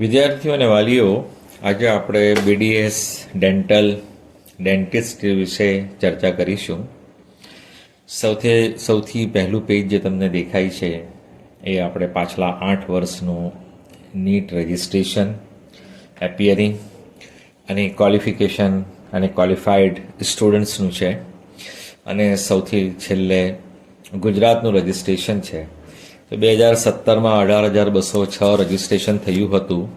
વિદ્યાર્થીઓ અને વાલીઓ, આજે આપણે બીડીએસ ડેન્ટલ ડેન્ટિસ્ટ વિશે ચર્ચા કરીશું. સૌથી સૌથી પહેલું પેજ જે તમને દેખાય છે, એ આપણે પાછલા આઠ વર્ષનું નીટ રજિસ્ટ્રેશન એપિયરિંગ અને ક્વોલિફિકેશન અને ક્વોલિફાઈડ સ્ટુડન્ટ્સનું છે. અને સૌથી છેલ્લે ગુજરાતનું રજિસ્ટ્રેશન છે. બે હજાર સત્તરમાં અઢાર હજાર બસો છ રજિસ્ટ્રેશન થયું હતું,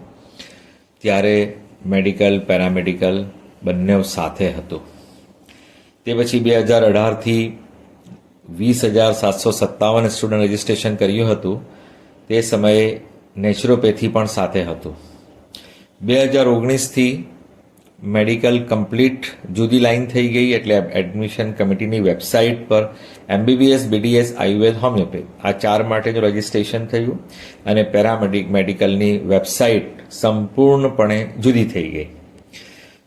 ત્યારે મેડિકલ, પેરામેડિકલ બંને સાથે હતું. તે પછી બે હજાર અઢારથી વીસ હજાર સાતસો સત્તાવન સ્ટુડન્ટ રજિસ્ટ્રેશન કર્યું હતું. તે સમયે નેચરોપેથી પણ સાથે હતું. બે હજાર ઓગણીસથી મેડિકલ કમ્પ્લીટ જુદી લાઈન થઈ ગઈ એટલે એડમિશન કમિટીની વેબસાઇટ પર એમબીબીએસ, બીડીએસ, આયુર્વેદ, હોમિયોપેથ આ ચાર માટેનું રજિસ્ટ્રેશન થયું અને પેરામેડિક મેડિકલની વેબસાઇટ સંપૂર્ણપણે જુદી થઈ ગઈ.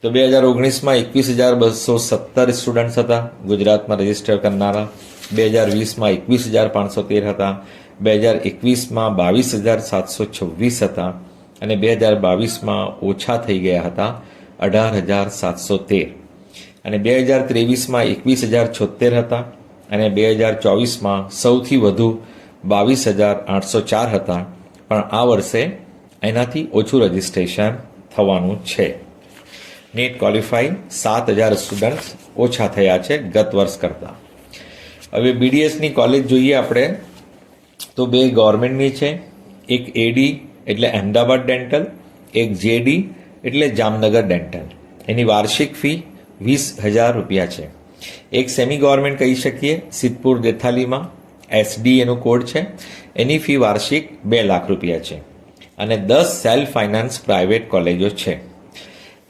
તો બે હજાર ઓગણીસમાં એકવીસ હજાર બસો સત્તર સ્ટુડન્ટ્સ હતા, ગુજરાતમાં રજિસ્ટર કરનારા. બે હજાર વીસમાં એકવીસ હજાર પાંચસો તેર હતા. બે હજાર એકવીસમાં બાવીસ હજાર સાતસો છવ્વીસ હતા. અને બે હજાર બાવીસમાં ઓછા થઈ ગયા હતા. અઢાર હજાર સાતસો તેર. અને બે હજાર ત્રેવીસમાં એકવીસ હજાર છોતેર હતા અને બે હજાર ચોવીસમાં સૌથી વધુ બાવીસ હજાર આઠસો ચાર હતા. પણ આ વર્ષે એનાથી ઓછું રજિસ્ટ્રેશન થવાનું છે. નેટ ક્વોલિફાઈ સાત હજાર સ્ટુડન્ટ્સ ઓછા થયા છે ગત વર્ષ કરતાં. હવે બીડીએસની કોલેજ જોઈએ આપણે, તો બે ગવર્મેન્ટની છે. એક એડી એટલે અહેમદાબાદ ડેન્ટલ, એક જેડી એટલે જામનગર ડેન્ટલ. એની વાર્ષિક ફી વીસ હજાર રૂપિયા છે. એક સેમી ગવર્મેન્ટ કહી શકીએ, સિદ્ધપુર દેથાલીમાં એસડી એનું કોડ છે. એની ફી વાર્ષિક બે લાખ રૂપિયા છે. અને દસ સેલ્ફ ફાઇનાન્સ પ્રાઇવેટ કોલેજો છે.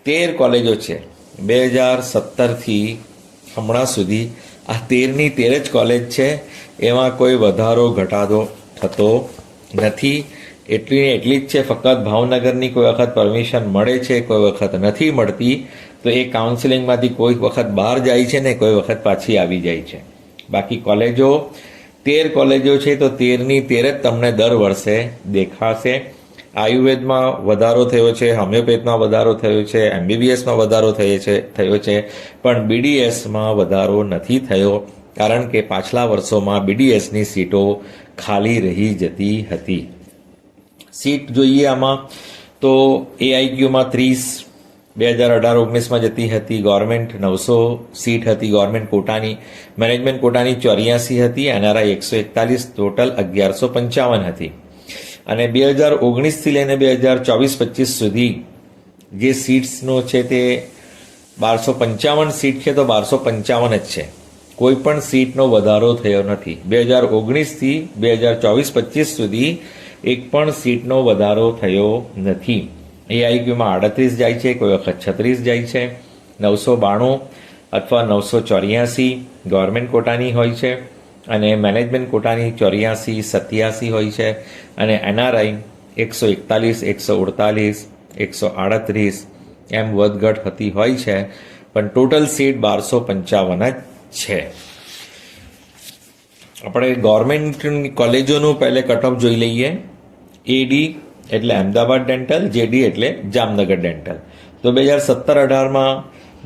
તેર કોલેજો છે. બે હજાર સત્તરથી હમણાં સુધી આ તેરની તેર જ કોલેજ છે. એમાં કોઈ વધારો ઘટાડો થતો નથી. એટલી ને એટલી જ છે, ફક્ત ભાવનગરની કોઈ વખત પરમિશન મળે છે, કોઈ વખત નથી મળતી, તો એ કાઉન્સિલિંગમાંથી કોઈ વખત બહાર જાય છે ને કોઈ વખત પાછી આવી જાય છે. બાકી કોલેજો, તેર કોલેજો છે, તો તેરની તેર જ તમને દર વર્ષે દેખાશે. આયુર્વેદમાં વધારો થયો છે, હોમિયોપેથમાં વધારો થયો છે, એમબીબીએસમાં વધારો થયો છે થયો છે, પણ બીડીએસમાં વધારો નથી થયો, કારણ કે પાછલા વર્ષોમાં બીડીએસની સીટો ખાલી રહી જતી હતી. સીટ જોઈએ આમાં. તો એઆઈક્યુમાં ત્રીસ, બે હજાર અઢાર, ઓગણીસમાં જતી હતી ગવર્મેન્ટ, નવસો સીટ હતી ગવર્મેન્ટ કોટાની, મેનેજમેન્ટ કોટાની ચોર્યાસી હતી, એનઆરઆઈ એકસો એકતાલીસ, ટોટલ અગિયારસો પંચાવન હતી. અને બે હજાર ઓગણીસથી લઈને બે હજાર ચોવીસ પચીસ સુધી જે સીટ્સનો છે તે બારસો પંચાવન સીટ છે, તો બારસો પંચાવન જ છે. કોઈ પણ સીટનો વધારો થયો નથી. બે હજાર ઓગણીસથી બે હજાર ચોવીસ પચીસ સુધી એક પણ સીટનો વધારો થયો નથી. એઆઈક્યુમાં આડત્રીસ જાય છે, કોઈ વખત છત્રીસ જાય છે, નવસો બાણું અથવા નવસો ચોર્યાસી ગવર્મેન્ટ કોટાની હોય છે અને મેનેજમેન્ટ કોટાની ચોર્યાસી, સત્યાસી હોય છે અને એનઆરઆઈ એકસો એકતાલીસ, એકસો અડતાલીસ એકસો આડત્રીસ એમ વધઘટ થતી હોય છે, પણ ટોટલ સીટ બારસો પંચાવન જ છે. આપણે ગવર્મેન્ટની કોલેજોનું પહેલે કટઓફ જોઈ લઈએ. એડી એટલે અમદાવાદ ડેન્ટલ જેડી એટલે જામનગર ડેન્ટલ તો બે હજાર સત્તર અઢારમાં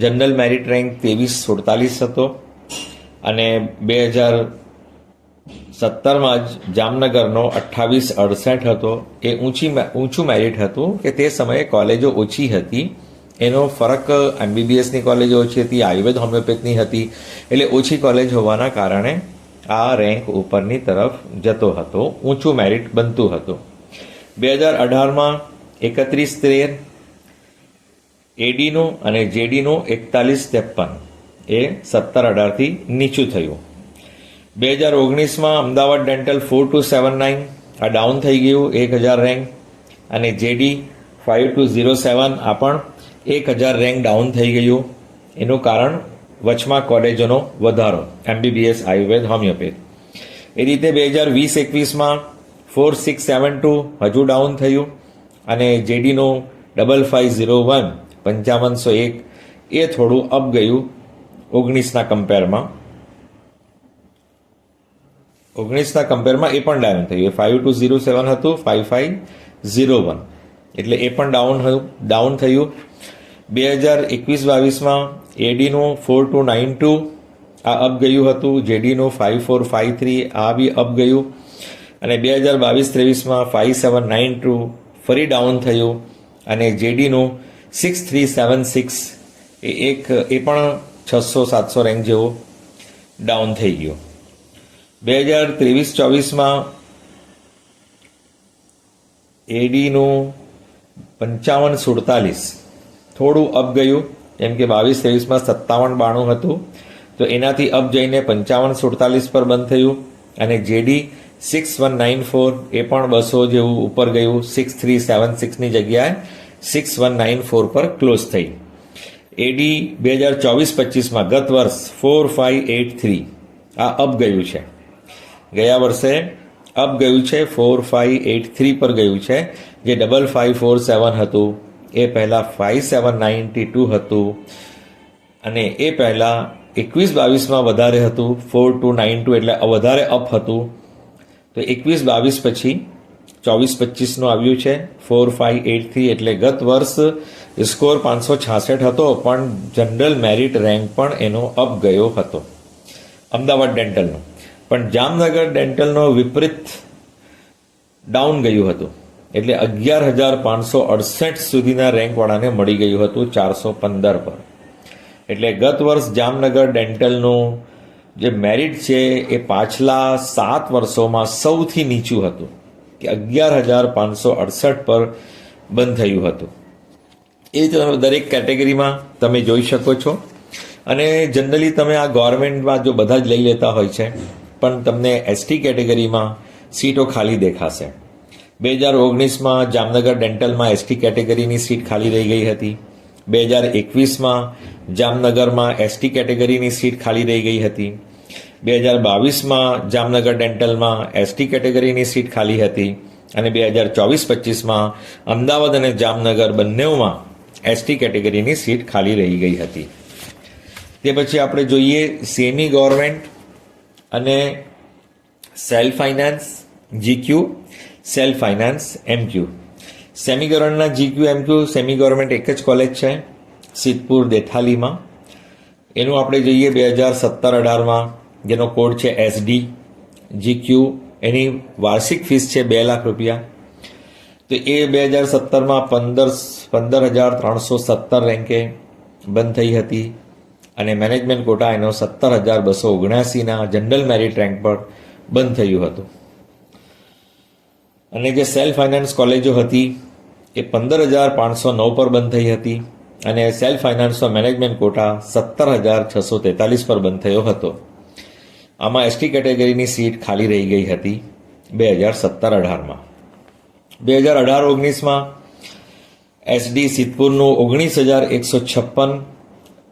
જનરલ મેરિટ રેન્ક ત્રેવીસ સુડતાલીસ હતો. અને બે હજાર સત્તરમાં જ જામનગરનો અઠ્ઠાવીસ અડસઠ હતો. એ ઊંચી ઊંચું મેરિટ હતું કે તે સમયે કોલેજો ઓછી હતી. એનો ફરક એમબીબીએસની કોલેજો ઓછી હતી, આયુર્વેદ હોમિયોપેથની હતી. એટલે ઓછી કોલેજ હોવાના કારણે આ રેન્ક ઉપરની તરફ જતો હતો, ઊંચું મેરિટ બનતું હતું. બે હજાર અઢારમાં એકત્રીસ તેર એડીનું અને જેડીનું એકતાલીસ ત્રેપન એ સત્તર અઢારથી નીચું થયું. બે હજાર ઓગણીસમાં Ahmedabad dental four two seven nine, આ ડાઉન થઈ ગયું એક હજાર રેન્ક અને JD five two zero seven આ પણ એક હજાર રેન્ક ડાઉન થઈ ગયું. એનું કારણ વચમાં કોલેજોનો વધારો. MBBS Ayurveda, homeopath. એ રીતે બે હજાર વીસ એકવીસમાં ફોર સિક્સ સેવન ટુ હજુ ડાઉન થયું અને જેડીનું ડબલ ફાઇવ ઝીરો વન પંચાવનસો એક, એ થોડું અપ ગયું ઓગણીસના કમ્પેરમાં ઓગણીસના કમ્પેરમાં એ પણ ડાઉન થયું. એ ફાઇવ ટુ ઝીરો સેવન હતું ફાઇવ ફાઇવ ઝીરો વન એટલે એ પણ ડાઉન ડાઉન થયું. બે હજાર એકવીસ બાવીસમાં એડીનું ફોર ટુ નાઇન ટુ, આ અપ ગયું હતું. જેડીનું ફાઇવ ફોર ફાઇવ થ્રી, આ બી અપ ગયું. અને બે હજાર બાવીસ ત્રેવીસમાં ફાઇવ સેવન નાઇન ટુ ફરી ડાઉન થયું. અને જેડીનું સિક્સ થ્રી સેવન સિક્સ, એ એક, એ પણ છસો સાતસો રેન્ક જેવો ડાઉન થઈ ગયો. બે હજાર ત્રેવીસ ચોવીસમાં એડીનું પંચાવન સુડતાલીસ, થોડું અપ ગયું. કેમ કે બાવીસ, ત્રેવીસમાં સત્તાવન બાણું હતું. તો એનાથી અપ જઈને પંચાવન, સુડતાલીસ પર બંધ થયું. અને JD six one nine four એ પણ બસો જેવું ઉપર ગયું. સિક્સ થ્રી સેવન સિક્સની જગ્યાએ સિક્સ વન નાઇન ફોર પર ક્લોઝ થઈ. એડી બે હજાર ચોવીસ, પચીસમાં ગત વર્ષ ફોર ફાઇવ એટ થ્રી આ અપ ગયું છે. ગયા વર્ષે અપ ગયું છે ફોર ફાઇવ એટ થ્રી પર ગયું છે, જે ડબલ ફાઇવ ફોર સેવન હતું. એ પહેલાં ફાઇવ સેવન નાઇન્ટી ટુ હતું અને એ પહેલાં એકવીસ બાવીસમાં વધારે હતું ફોર ટુ નાઇન ટુ એટલે વધારે અપ હતું. તો એકવીસ બાવીસ પછી ચોવીસ પચીસનું આવ્યું છે ફોર ફાઇવ એટ થ્રી એટલે ગત વર્ષ સ્કોર પાંચસો છાસઠ હતો, પણ જનરલ મેરિટ રેન્ક પણ એનો અપ ગયો હતો. અમદાવાદ ડેન્ટલનો પણ જામનગર ડેન્ટલનો વિપરીત ડાઉન ગયું હતું. એટલે અગિયાર હજાર પાંચસો અડસઠ સુધીના રેન્કવાળાને મળી ગયું હતું ચારસો પંદર પર. એટલે ગત વર્ષ જામનગર ડેન્ટલનું જે મેરિટ છે એ પાછલા સાત વર્ષોમાં સૌથી નીચું હતું, કે અગિયાર હજાર પાંચસો અડસઠ પર બંધ થયું હતું. એ તમે દરેક કેટેગરીમાં તમે જોઈ શકો છો. અને જનરલી તમે આ ગવર્મેન્ટમાં જો બધા જ લઈ લેતા હોય છે, પણ તમને એસટી કેટેગરીમાં સીટો ખાલી દેખાશે. બે હજાર ઓગણીસમાં જામનગર ડેન્ટલમાં એસટી કેટેગરીની સીટ ખાલી રહી ગઈ હતી. બે હજાર એકવીસમાં જામનગરમાં એસટી કેટેગરીની સીટ ખાલી રહી ગઈ હતી. બે હજાર બાવીસમાં જામનગર ડેન્ટલમાં એસટી કેટેગરીની સીટ ખાલી હતી અને બે હજાર ચોવીસ પચીસમાં અમદાવાદ અને જામનગર બંનેઓમાં એસટી કેટેગરીની સીટ ખાલી રહી ગઈ હતી. તે પછી આપણે જોઈએ સેમી ગવર્મેન્ટ અને self finance, GQ self finance MQ. Semi ગવર્મેન્ટના GQ MQ semi government એક જ કોલેજ છે, સિદ્ધપુર દેથાલીમાં. એનું આપણે જોઈએ બે હજાર સત્તર અઢારમાં, જેનો કોડ છે એસડી, જીક્યુ. એની વાર્ષિક ફીસ છે બે લાખ રૂપિયા. તો એ બે હજાર સત્તરમાં પંદર પંદર હજાર ત્રણસો સત્તર રેન્કે બંધ થઈ હતી અને મેનેજમેન્ટ કોટા એનો સત્તર હજાર બસો ઓગણ્યાસીના જનરલ મેરિટ રેન્ક પર બંધ થયું હતું. અને જે સેલ્ફ ફાઇનાન્સ કોલેજો હતી, એ પંદર હજાર પાંચસો નવ પર બંધ થઈ હતી અને સેલ્ફ ફાઇનાન્સનો મેનેજમેન્ટ કોટા સત્તર હજાર છસો તેતાલીસ પર બંધ થયો હતો. આમાં એસટી કેટેગરીની સીટ ખાલી રહી ગઈ હતી બે હજાર સત્તર અઢારમાં બે હજાર અઢાર ઓગણીસમાં એસડી સિદ્ધપુરનું ઓગણીસ હજાર એકસો છપ્પન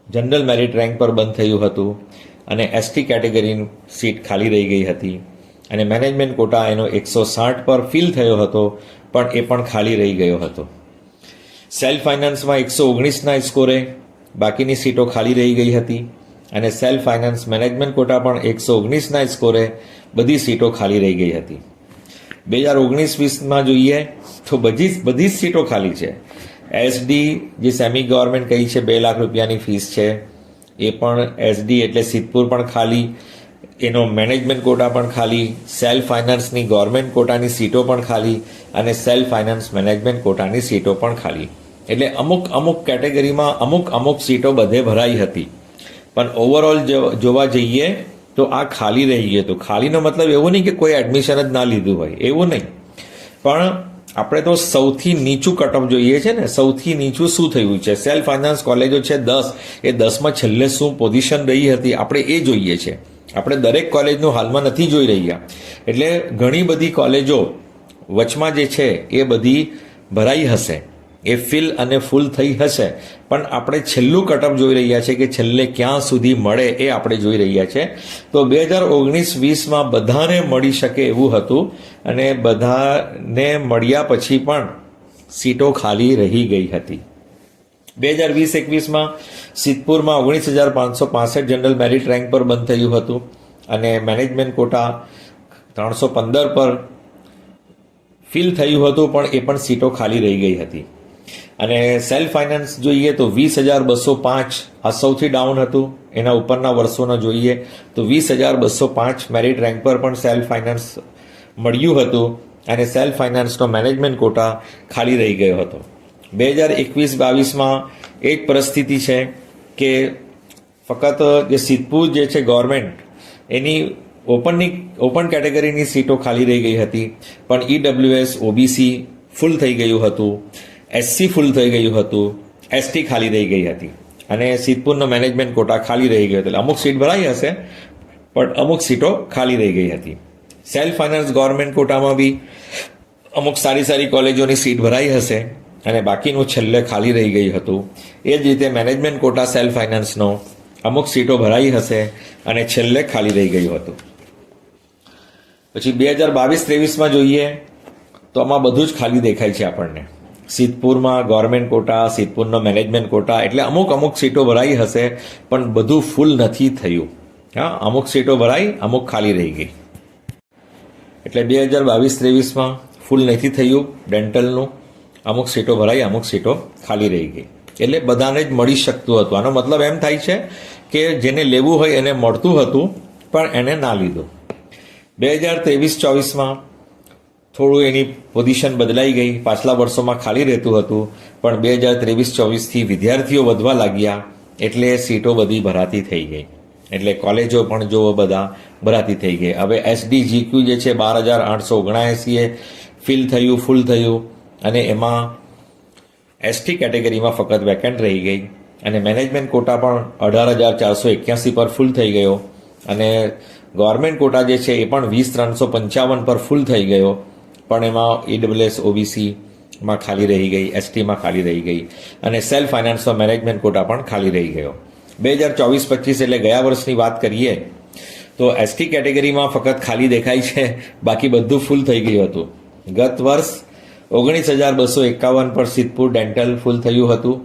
જનરલ મેરિટ રેન્ક પર બંધ થયું હતું અને એસટી કેટેગરીની સીટ ખાલી રહી ગઈ હતી અને મેનેજમેન્ટ કોટા એનો એકસો સાઠ પર ફિલ થયો હતો, પણ એ પણ ખાલી રહી ગયો હતો. સેલ્ફ ફાઇનાન્સમાં એકસો ઓગણીસના સ્કોરે બાકીની સીટો ખાલી રહી ગઈ હતી અને સેલ્ફ ફાઇનાન્સ મેનેજમેન્ટ કોટા પણ એકસો ઓગણીસના સ્કોરે બધી સીટો ખાલી રહી ગઈ હતી. બે હજાર ઓગણીસ વીસમાં જોઈએ તો બધી બધી જ સીટો ખાલી છે. એસડી જે સેમી ગવર્મેન્ટ કહી છે, બે લાખ રૂપિયાની ફીસ છે, એ પણ એસડી એટલે સિદ્ધપુર પણ ખાલી એનો મેનેજમેન્ટ કોટા પણ ખાલી સેલ્ફ ફાઇનાન્સની ગવર્મેન્ટ કોટાની સીટો પણ ખાલી અને સેલ્ફ ફાઇનાન્સ મેનેજમેન્ટ કોટાની સીટો પણ ખાલી. એટલે અમુક અમુક કેટેગરીમાં અમુક અમુક સીટો બધે ભરાઈ હતી. પણ ઓવરઓલ જોવા જઈએ તો આ ખાલી રહી ગયું હતું. ખાલીનો મતલબ એવો નહીં કે કોઈ એડમિશન જ ના લીધું હોય. એવું નહીં. પણ આપણે તો સૌથી નીચું કટઅપ જોઈએ છે ને, સૌથી નીચું શું થયું છે? સેલ્ફ ફાઇનાન્સ કોલેજો છે દસ. એ દસમાં છેલ્લે શું પોઝિશન રહી હતી? આપણે એ જોઈએ છે. આપણે દરેક કોલેજનું હાલમાં નથી જોઈ રહ્યા. એટલે ઘણી બધી કોલેજો વચમાં જે છે એ બધી ભરાઈ હશે. એ ફિલ અને ફૂલ થઈ હશે. પણ આપણે છેલ્લું કટઅપ જોઈ રહ્યા છે કે છેલ્લે ક્યાં સુધી મળે એ આપણે જોઈ રહ્યા છે. તો બે હજાર ઓગણીસ વીસમાં બધાને મળી શકે એવું હતું અને બધાને મળ્યા પછી પણ સીટો ખાલી રહી ગઈ હતી. બે હજાર વીસ એકવીસમાં સિદ્ધપુરમાં ઓગણીસ હજાર પાંચસો પાસઠ જનરલ મેરિટ રેન્ક પર બંધ થયું હતું અને મેનેજમેન્ટ કોટા ત્રણસો પંદર પર ફિલ થયું હતું, પણ એ પણ સીટો ખાલી રહી ગઈ હતી. અને સેલ્ફ ફાઇનાન્સ જોઈએ તો વીસ હજાર બસો પાંચ આ સૌથી ડાઉન હતું. એના ઉપરના વર્ષોનો જોઈએ તો વીસ હજાર બસો પાંચ મેરિટ રેન્ક પર પણ સેલ્ફ ફાઇનાન્સ મળ્યું હતું અને સેલ્ફ ફાઇનાન્સનો મેનેજમેન્ટ કોટા ખાલી રહી ગયો હતો. બે હજાર એકવીસ બાવીસમાં એ જ પરિસ્થિતિ છે કે ફક્ત જે સિદ્ધપુર જે છે ગવર્મેન્ટ એની ઓપનની ઓપન કેટેગરીની સીટો ખાલી રહી ગઈ હતી. પણ ઈડબ્લ્યુએસ ઓબીસી ફૂલ થઈ ગયું હતું. એસસી ફૂલ થઈ ગયું હતું. એસટી ખાલી રહી ગઈ હતી. અને સિદ્ધપુરનો મેનેજમેન્ટ કોટા ખાલી રહી ગયો એટલે અમુક સીટ ભરાઈ હશે, પણ અમુક સીટો ખાલી રહી ગઈ હતી. સેલ્ફ ફાઇનાન્સ ગવર્મેન્ટ કોટામાં બી અમુક સારી સારી કોલેજોની સીટ ભરાઈ હશે. અને બાકીનું છેલ્લે ખાલી રહી ગયું હતું. એ જ રીતે મેનેજમેન્ટ કોટા સેલ્ફ ફાઇનાન્સનો અમુક સીટો ભરાઈ હશે અને છેલ્લે ખાલી રહી ગયું હતું. પછી બે હજાર બાવીસ ત્રેવીસમાં જોઈએ તો આમાં બધું જ ખાલી દેખાય છે આપણને. સિદ્ધપુરમાં ગવર્મેન્ટ કોટા, સિદ્ધપુરનો મેનેજમેન્ટ કોટા, એટલે અમુક અમુક સીટો ભરાઈ હશે, પણ બધું ફૂલ નથી થયું. હા, અમુક સીટો ભરાઈ, અમુક ખાલી રહી ગઈ. એટલે બે હજાર બાવીસ ત્રેવીસમાં ફૂલ નથી થયું ડેન્ટલનું. અમુક સીટો ભરાઈ, અમુક સીટો ખાલી રહી ગઈ. એટલે બધાને જ મળી શકતું હતું. આનો મતલબ એમ થાય છે કે જેને લેવું હોય એને મળતું હતું, પણ એને ના લીધું. બે હજાર ત્રેવીસ ચોવીસમાં થોડું એની પોઝિશન બદલાઈ ગઈ. પાછલા વર્ષોમાં ખાલી રહેતું હતું, પણ બે હજાર ત્રેવીસ ચોવીસથી વિદ્યાર્થીઓ વધવા લાગ્યા, એટલે સીટો બધી ભરાતી થઈ ગઈ. એટલે કોલેજો પણ જો બધા ભરાતી થઈ ગઈ. હવે એસડી જીક્યુ જે છે, બાર હજાર આઠસો ઓગણએંસીએ ફિલ થયું, ફૂલ થયું. અને એમાં એસટી કેટેગરીમાં ફક્ત વેકેન્ટ રહી ગઈ. અને મેનેજમેન્ટ કોટા પણ અઢાર હજાર ચારસો એક્યાસી પર ફૂલ થઈ ગયો. અને ગવર્મેન્ટ કોટા જે છે એ પણ વીસ ત્રણસો પંચાવન પર ફૂલ થઈ ગયો. પણ એમાં ઈડબ્લ્યુએસ ઓબીસીમાં ખાલી રહી ગઈ એસટીમાં ખાલી રહી ગઈ. અને સેલ્ફ ફાઇનાન્સનો મેનેજમેન્ટ કોટા પણ ખાલી રહી ગયો. બે હજાર ચોવીસ પચીસ એટલે ગયા વર્ષની વાત કરીએ, તો એસટી કેટેગરીમાં ફક્ત ખાલી દેખાય છે, બાકી બધું ફૂલ થઈ ગયું હતું. ગત વર્ષ ઓગણીસ હજાર બસો એકાવન પર સિદ્ધપુર ડેન્ટલ ફૂલ થયું હતું.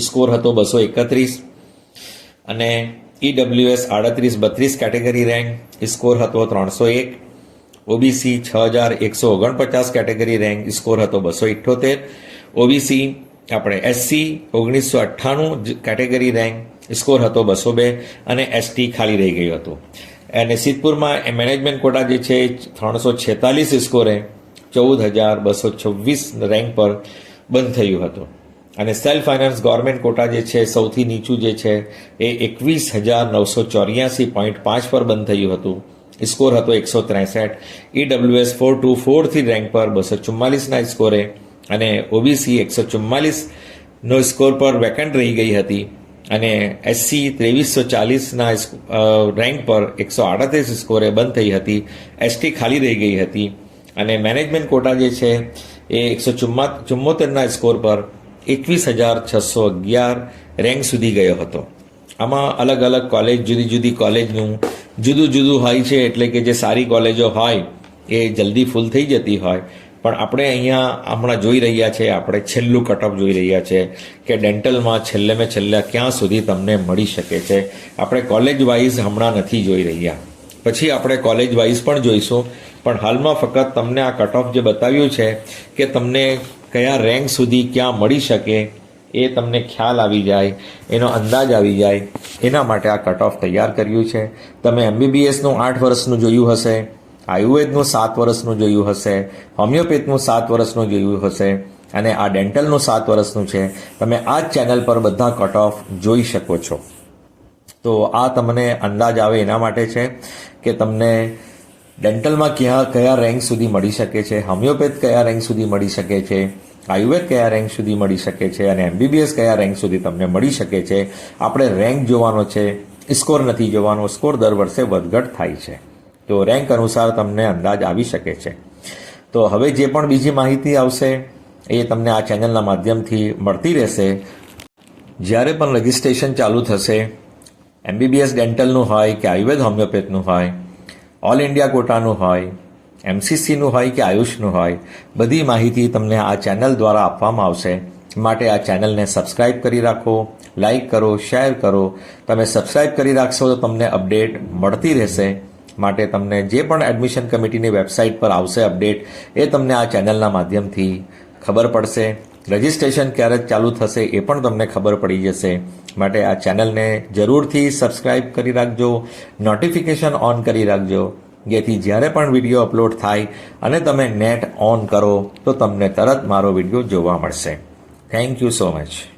સ્કોર હતો બસો એકત્રીસ. અને ઈડબ્લ્યુએસ આડત્રીસ બત્રીસ કેટેગરી રેન્ક. સ્કોર હતો ત્રણસો એક. ઓબીસી છ હજાર એકસો ઓગણપચાસ કેટેગરી રેન્ક. સ્કોર હતો બસો ઇઠ્ઠોતેર ઓબીસી આપણે એસસી ઓગણીસો અઠ્ઠાણું કેટેગરી રેન્ક. સ્કોર હતો બસો બે. અને એસટી ખાલી રહી ગયું હતું. અને સિદ્ધપુરમાં મેનેજમેન્ટ કોટા જે છે, ત્રણસો છેતાલીસ સ્કોરે ચૌદ હજાર બસો છવ્વીસ રેન્ક પર બંધ થયું હતું. અને સેલ્ફ ફાઇનાન્સ ગવર્મેન્ટ કોટા જે છે, સૌથી નીચું જે છે, એ એકવીસ હજાર નવસો ચોર્યાસી પોઈન્ટ પાંચ પર બંધ થયું હતું. સ્કોર હતો એકસો ત્રેસઠ. ઈડબ્લ્યુએસ ફોર ટુ ફોરથી રેન્ક પર બસો ચુમ્માલીસના સ્કોરે અને ઓબીસી એકસો ચુમ્માલીસનો સ્કોર પર વેકન્ટ રહી ગઈ હતી. અને એસસી ત્રેવીસો ચાલીસના રેન્ક પર એકસો આડત્રીસ સ્કોરે બંધ થઈ હતી. એસટી ખાલી રહી ગઈ હતી. અને મેનેજમેન્ટ કોટા જે છે, એ એકસો ચુમ્મા ચુમ્મોતેરના સ્કોર પર એકવીસ હજાર છસો અગિયાર રેન્ક સુધી ગયો હતો. આમાં અલગ અલગ કોલેજ, જુદી જુદી કોલેજનું જુદું જુદું હોય છે, એટલે કે જે સારી કોલેજો હોય, એ જલ્દી ફૂલ થઈ જતી હોય. પણ આપણે અહીંયા હમણાં જોઈ રહ્યા છે, આપણે છેલ્લું કટઅપ જોઈ રહ્યા છે કે ડેન્ટલમાં છેલ્લે મેં છેલ્લે ક્યાં સુધી તમને મળી શકે છે. આપણે કોલેજ વાઇઝ હમણાં નથી જોઈ રહ્યા. પછી આપણે કોલેજ વાઇઝ પણ જોઈશું. પણ હાલમાં ફક્ત તમને આ કટઓફ જે બતાવ્યું છે કે તમને કયા રેન્ક સુધી ક્યાં મળી શકે, એ તમને ખ્યાલ આવી જાય, એનો અંદાજ આવી જાય. એના માટે આ કટઓફ તૈયાર કર્યું છે. તમે એમબીબીએસનું આઠ વર્ષનું જોયું હશે આયુર્વેદનું સાત વર્ષનું જોયું હશે હોમિયોપેથનું સાત વર્ષનું જોયું હશે, અને આ ડેન્ટલનું સાત વર્ષનું છે. તમે આ જ ચેનલ પર બધા કટ ઓફ જોઈ શકો છો. તો આ તમને અંદાજ આવે એના માટે છે કે તમને ડેન્ટલમાં ક્યાં, કયા રેન્ક સુધી મળી શકે છે? હોમિયોપેથ કયા રેન્ક સુધી મળી શકે છે? આયુર્વેદ કયા રેન્ક સુધી મળી શકે છે? અને એમબીબીએસ કયા રેન્ક સુધી તમને મળી શકે છે? આપણે રેન્ક જોવાનો છે, સ્કોર નથી જોવાનો, સ્કોર દર વર્ષે વધઘટ થાય છે. તો રેન્ક અનુસાર તમને અંદાજ આવી શકે છે. તો હવે જે પણ બીજી માહિતી આવશે, એ તમને આ ચેનલના માધ્યમથી મળતી રહેશે. જ્યારે પણ રજિસ્ટ્રેશન ચાલુ થશે, એમબીબીએસ ડેન્ટલનું હોય કે આયુર્વેદ હોમિયોપેથનું હોય ઓલ ઇન્ડિયા કોટાનું હોય એમસીસીનું હોય કે આયુષનું હોય, બધી માહિતી તમને આ ચેનલ દ્વારા આપવામાં આવશે. માટે આ ચેનલને સબસ્ક્રાઇબ કરી રાખો લાઈક કરો શેર કરો. તમે સબસ્ક્રાઇબ કરી રાખશો તો તમને અપડેટ મળતી રહેશે. માટે તમને જે પણ એડમિશન કમિટીની વેબસાઇટ પર આવશે અપડેટ એ તમને આ ચેનલના માધ્યમથી ખબર પડશે. રજિસ્ટ્રેશન ક્યારે ચાલુ થશે એ પણ તમને ખબર પડી જશે. માટે આ ચેનલને જરૂરથી સબસ્ક્રાઇબ કરી રાખજો. નોટિફિકેશન ઓન કરી રાખજો. જેથી જ્યારે પણ વીડિયો અપલોડ થાય અને તમે નેટ ઓન કરો, તો તમને તરત મારો વીડિયો જોવા મળશે. Thank you so much